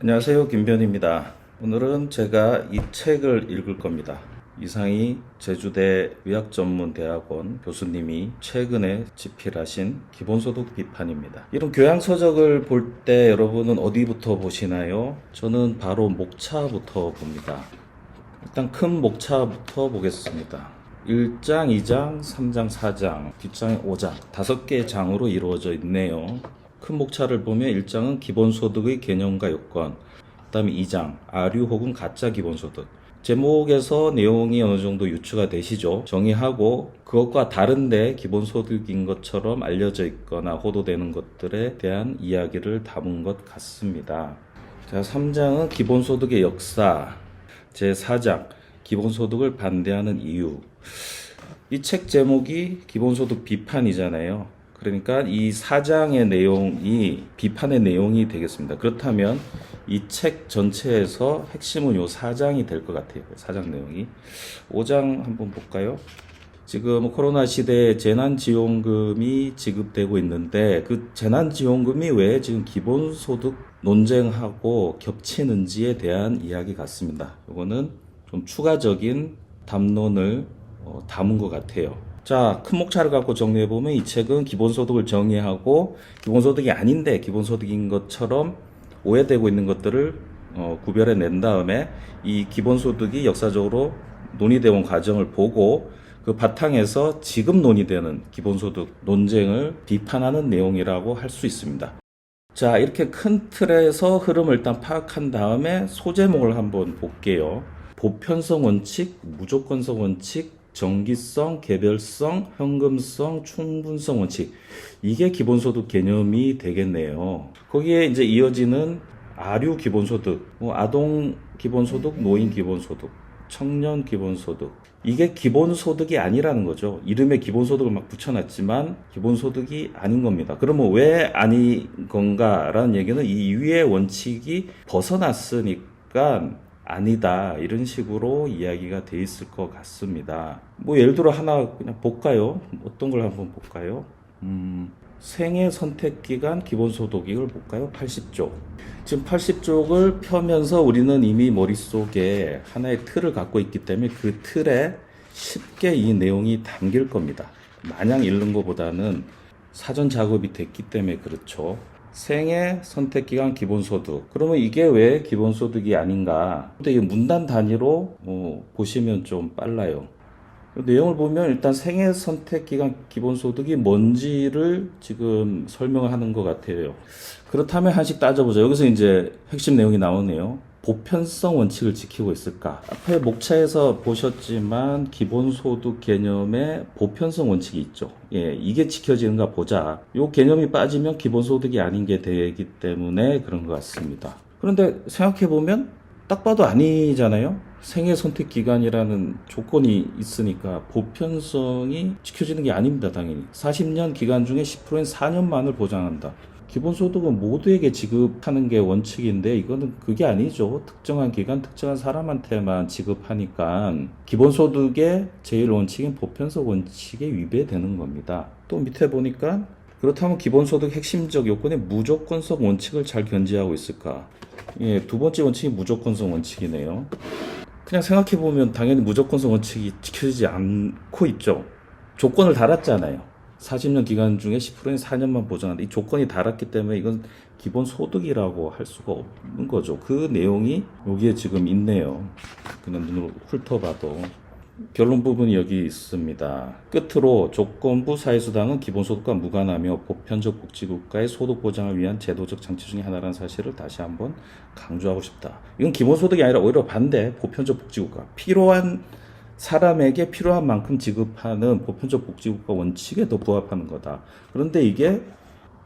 안녕하세요. 김변입니다. 오늘은 제가 이 책을 읽을 겁니다. 이상희 제주대 의학전문대학원 교수님이 최근에 집필하신 기본소득 비판입니다. 이런 교양서적을 볼 때 여러분은 어디부터 보시나요? 저는 바로 목차부터 봅니다. 일단 큰 목차부터 보겠습니다. 1장, 2장, 3장, 4장, 뒷장에 5장, 다섯 개의 장으로 이루어져 있네요. 큰 목차를 보면 1장은 기본소득의 개념과 요건, 그 다음에 2장, 아류 혹은 가짜 기본소득. 제목에서 내용이 어느 정도 유추가 되시죠? 정의하고 그것과 다른데 기본소득인 것처럼 알려져 있거나 호도되는 것들에 대한 이야기를 담은 것 같습니다. 자, 3장은 기본소득의 역사, 제 4장, 기본소득을 반대하는 이유. 이 책 제목이 기본소득 비판이잖아요. 그러니까 이 4장의 내용이 비판의 내용이 되겠습니다. 그렇다면 이 책 전체에서 핵심은 요 4장이 될 것 같아요. 4장 내용이. 5장 한번 볼까요? 지금 코로나 시대에 재난지원금이 지급되고 있는데 그 재난지원금이 왜 지금 기본소득 논쟁하고 겹치는지에 대한 이야기 같습니다. 이거는 좀 추가적인 담론을 어, 담은 것 같아요. 자, 큰 목차를 갖고 정리해 보면 이 책은 기본소득을 정의하고 기본소득이 아닌데 기본소득인 것처럼 오해되고 있는 것들을 어, 구별해 낸 다음에 이 기본소득이 역사적으로 논의되어 온 과정을 보고 그 바탕에서 지금 논의되는 기본소득 논쟁을 비판하는 내용이라고 할 수 있습니다. 자, 이렇게 큰 틀에서 흐름을 일단 파악한 다음에 소제목을 한번 볼게요. 보편성 원칙, 무조건성 원칙, 정기성, 개별성, 현금성, 충분성 원칙. 이게 기본소득 개념이 되겠네요. 거기에 이제 이어지는 아류 기본소득, 뭐 아동 기본소득, 노인 기본소득, 청년 기본소득. 이게 기본소득이 아니라는 거죠. 이름에 기본소득을 막 붙여놨지만 기본소득이 아닌 겁니다. 그러면 왜 아닌 건가라는 얘기는 이 위의 원칙이 벗어났으니까 아니다 이런 식으로 이야기가 돼 있을 것 같습니다. 뭐 예를 들어 하나 그냥 볼까요? 어떤 걸 한번 볼까요? 음, 생애 선택 기간 기본소득 이걸 볼까요? 80조. 지금 80쪽을 펴면서 우리는 이미 머릿속에 하나의 틀을 갖고 있기 때문에 그 틀에 쉽게 이 내용이 담길 겁니다. 마냥 읽는 것보다는 사전 작업이 됐기 때문에 그렇죠. 생애 선택 기간 기본소득. 그러면 이게 왜 기본소득이 아닌가? 근데 이게 문단 단위로 어, 보시면 좀 빨라요. 내용을 보면 일단 생애 선택 기간 기본소득이 뭔지를 지금 설명을 하는 것 같아요. 그렇다면 한씩 따져보자. 여기서 이제 핵심 내용이 나오네요. 보편성 원칙을 지키고 있을까? 앞에 목차에서 보셨지만 기본소득 개념에 보편성 원칙이 있죠. 예, 이게 지켜지는가 보자. 요 개념이 빠지면 기본소득이 아닌 게 되기 때문에 그런 것 같습니다. 그런데 생각해보면 딱 봐도 아니잖아요. 생애 선택 기간이라는 조건이 있으니까 보편성이 지켜지는 게 아닙니다, 당연히. 40년 기간 중에 10%인 4년만을 보장한다. 기본소득은 모두에게 지급하는 게 원칙인데 이거는 그게 아니죠. 특정한 기간, 특정한 사람한테만 지급하니까 기본소득의 제일 원칙인 보편성 원칙에 위배되는 겁니다. 또 밑에 보니까 그렇다면 기본소득 핵심적 요건의 무조건성 원칙을 잘 견지하고 있을까? 예, 두 번째 원칙이 무조건성 원칙이네요. 그냥 생각해보면 당연히 무조건성 원칙이 지켜지지 않고 있죠. 조건을 달았잖아요. 40년 기간 중에 10%인 4년만 보장한다. 이 조건이 달았기 때문에 이건 기본 소득이라고 할 수가 없는 거죠. 그 내용이 여기에 지금 있네요. 그냥 눈으로 훑어봐도. 결론 부분이 여기 있습니다. 끝으로 조건부 사회수당은 기본소득과 무관하며 보편적 복지국가의 소득 보장을 위한 제도적 장치 중의 하나라는 사실을 다시 한번 강조하고 싶다. 이건 기본소득이 아니라 오히려 반대 보편적 복지국가. 필요한 사람에게 필요한 만큼 지급하는 보편적 복지국가 원칙에 더 부합하는 거다. 그런데 이게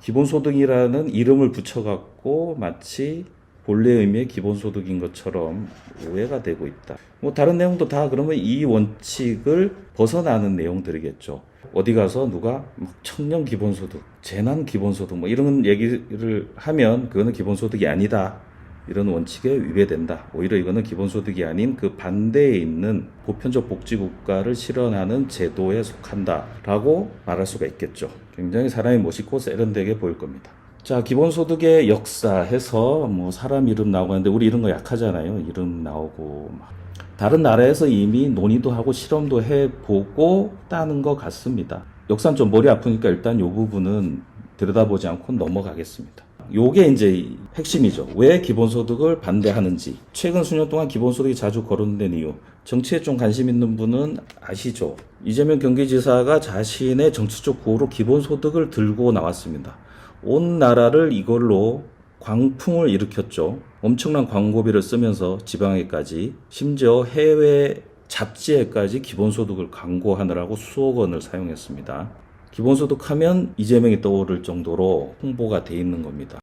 기본소득이라는 이름을 붙여갖고 마치 본래 의미의 기본소득인 것처럼 오해가 되고 있다. 뭐 다른 내용도 다 그러면 이 원칙을 벗어나는 내용들이겠죠. 어디 가서 누가 막 청년 기본소득, 재난 기본소득 뭐 이런 얘기를 하면 그거는 기본소득이 아니다. 이런 원칙에 위배된다. 오히려 이거는 기본소득이 아닌 그 반대에 있는 보편적 복지국가를 실현하는 제도에 속한다 라고 말할 수가 있겠죠. 굉장히 사람이 멋있고 세련되게 보일 겁니다. 자, 기본소득의 역사 해서 뭐 사람 이름 나오고 하는데 우리 이런 거 약하잖아요. 이름 나오고 막. 다른 나라에서 이미 논의도 하고 실험도 해보고 따는 것 같습니다. 역사는 좀 머리 아프니까 일단 이 부분은 들여다보지 않고 넘어가겠습니다. 요게 이제 핵심이죠. 왜 기본소득을 반대하는지. 최근 수년 동안 기본소득이 자주 거론된 이유. 정치에 좀 관심 있는 분은 아시죠? 이재명 경기지사가 자신의 정치적 구호로 기본소득을 들고 나왔습니다. 온 나라를 이걸로 광풍을 일으켰죠. 엄청난 광고비를 쓰면서 지방에까지 심지어 해외 잡지에까지 기본소득을 광고하느라고 수억 원을 사용했습니다. 기본소득 하면 이재명이 떠오를 정도로 홍보가 돼 있는 겁니다.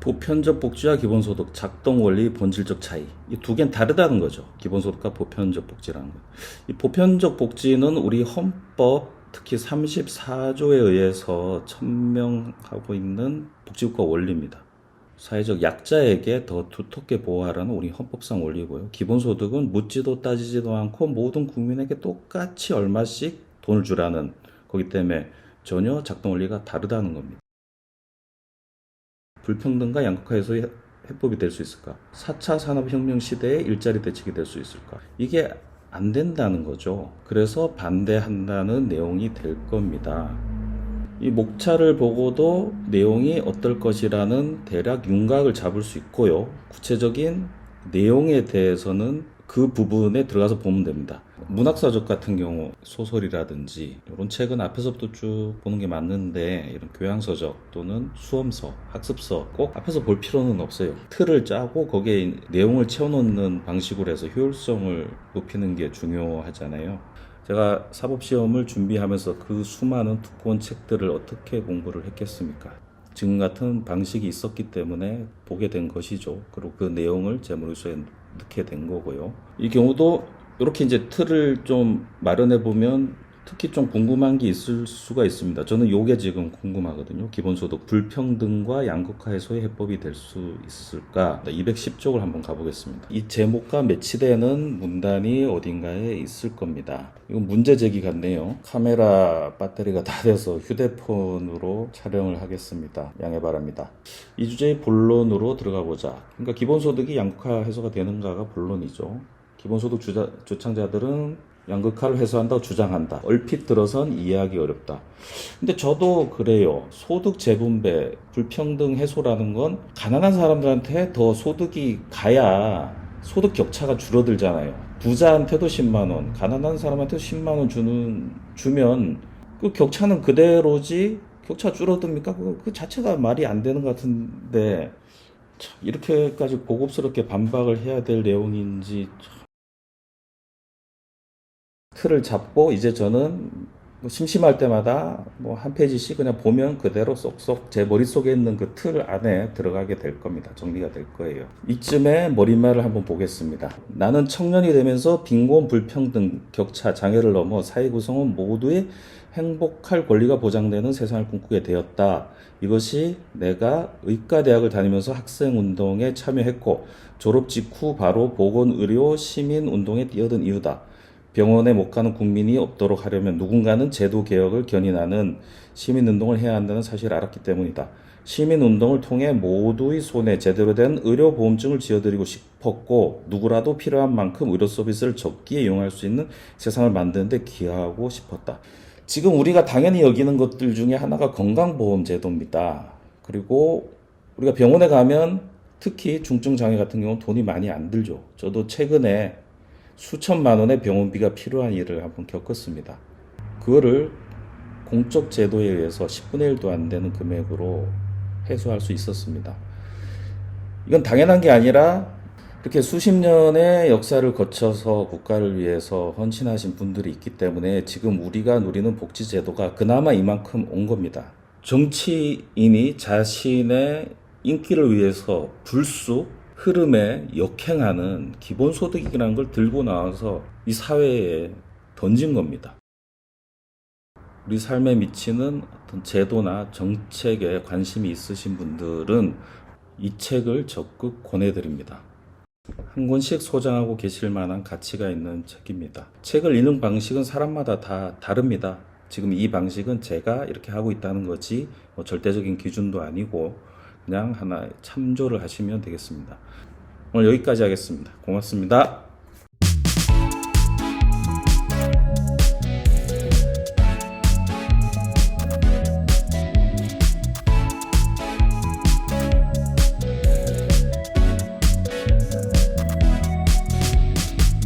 보편적 복지와 기본소득 작동 원리 본질적 차이 이 두 개는 다르다는 거죠. 기본소득과 보편적 복지라는 거. 이 보편적 복지는 우리 헌법 특히 34조에 의해서 천명하고 있는 복지국가 원리입니다. 사회적 약자에게 더 두텁게 보호하라는 우리 헌법상 원리고요. 기본소득은 묻지도 따지지도 않고 모든 국민에게 똑같이 얼마씩 돈을 주라는 거기 때문에 전혀 작동 원리가 다르다는 겁니다. 불평등과 양극화에서의 해법이 될 수 있을까? 4차 산업혁명 시대의 일자리 대책이 될 수 있을까? 이게 안 된다는 거죠. 그래서 반대한다는 내용이 될 겁니다. 이 목차를 보고도 내용이 어떨 것이라는 대략 윤곽을 잡을 수 있고요. 구체적인 내용에 대해서는 그 부분에 들어가서 보면 됩니다. 문학사적 같은 경우 소설이라든지 이런 책은 앞에서부터 쭉 보는 게 맞는데 이런 교양서적 또는 수험서, 학습서 꼭 앞에서 볼 필요는 없어요. 틀을 짜고 거기에 내용을 채워놓는 방식으로 해서 효율성을 높이는 게 중요하잖아요. 제가 사법시험을 준비하면서 그 수많은 두꺼운 책들을 어떻게 공부를 했겠습니까? 지금 같은 방식이 있었기 때문에 보게 된 것이죠. 그리고 그 내용을 제 머릿속에 넣게 된 거고요. 이 경우도 이렇게 이제 틀을 좀 마련해 보면 특히 좀 궁금한 게 있을 수가 있습니다. 저는 요게 지금 궁금하거든요. 기본소득 불평등과 양극화 해소의 해법이 될 수 있을까? 210쪽을 한번 가보겠습니다. 이 제목과 매치되는 문단이 어딘가에 있을 겁니다. 이건 문제 제기 같네요. 카메라 배터리가 다 돼서 휴대폰으로 촬영을 하겠습니다. 양해 바랍니다. 이 주제의 본론으로 들어가 보자. 그러니까 기본소득이 양극화 해소가 되는가가 본론이죠. 기본소득 주자, 주창자들은 양극화를 해소한다고 주장한다. 얼핏 들어선 이해하기 어렵다. 근데 저도 그래요. 소득 재분배, 불평등 해소라는 건 가난한 사람들한테 더 소득이 가야 소득 격차가 줄어들잖아요. 부자한테도 10만 원, 가난한 사람한테 10만 원 주는 주면 그 격차는 그대로지 격차 줄어듭니까? 그, 그 자체가 말이 안 되는 것 같은데 참, 이렇게까지 고급스럽게 반박을 해야 될 내용인지 참 틀을 잡고 이제 저는 뭐 심심할 때마다 뭐 한 페이지씩 그냥 보면 그대로 쏙쏙 제 머릿속에 있는 그 틀 안에 들어가게 될 겁니다. 정리가 될 거예요. 이쯤에 머릿말을 한번 보겠습니다. 나는 청년이 되면서 빈곤, 불평등, 격차, 장애를 넘어 사회 구성원 모두의 행복할 권리가 보장되는 세상을 꿈꾸게 되었다. 이것이 내가 의과대학을 다니면서 학생운동에 참여했고 졸업 직후 바로 보건의료 시민운동에 뛰어든 이유다. 병원에 못 가는 국민이 없도록 하려면 누군가는 제도 개혁을 견인하는 시민 운동을 해야 한다는 사실을 알았기 때문이다. 시민 운동을 통해 모두의 손에 제대로 된 의료 보험증을 지어드리고 싶었고 누구라도 필요한 만큼 의료 서비스를 적기에 이용할 수 있는 세상을 만드는데 기여하고 싶었다. 지금 우리가 당연히 여기는 것들 중에 하나가 건강보험 제도입니다. 그리고 우리가 병원에 가면 특히 중증 장애 같은 경우는 돈이 많이 안 들죠. 저도 최근에 수천만 원의 병원비가 필요한 일을 한번 겪었습니다. 그거를 공적 제도에 의해서 10분의 1도 안 되는 금액으로 해소할 수 있었습니다. 이건 당연한 게 아니라 이렇게 수십 년의 역사를 거쳐서 국가를 위해서 헌신하신 분들이 있기 때문에 지금 우리가 누리는 복지 제도가 그나마 이만큼 온 겁니다. 정치인이 자신의 인기를 위해서 불쑥 흐름에 역행하는 기본소득이라는 걸 들고 나와서 이 사회에 던진 겁니다. 우리 삶에 미치는 어떤 제도나 정책에 관심이 있으신 분들은 이 책을 적극 권해드립니다. 한 권씩 소장하고 계실 만한 가치가 있는 책입니다. 책을 읽는 방식은 사람마다 다 다릅니다. 지금 이 방식은 제가 이렇게 하고 있다는 거지 뭐 절대적인 기준도 아니고 그냥 하나 참조를 하시면 되겠습니다. 오늘 여기까지 하겠습니다. 고맙습니다.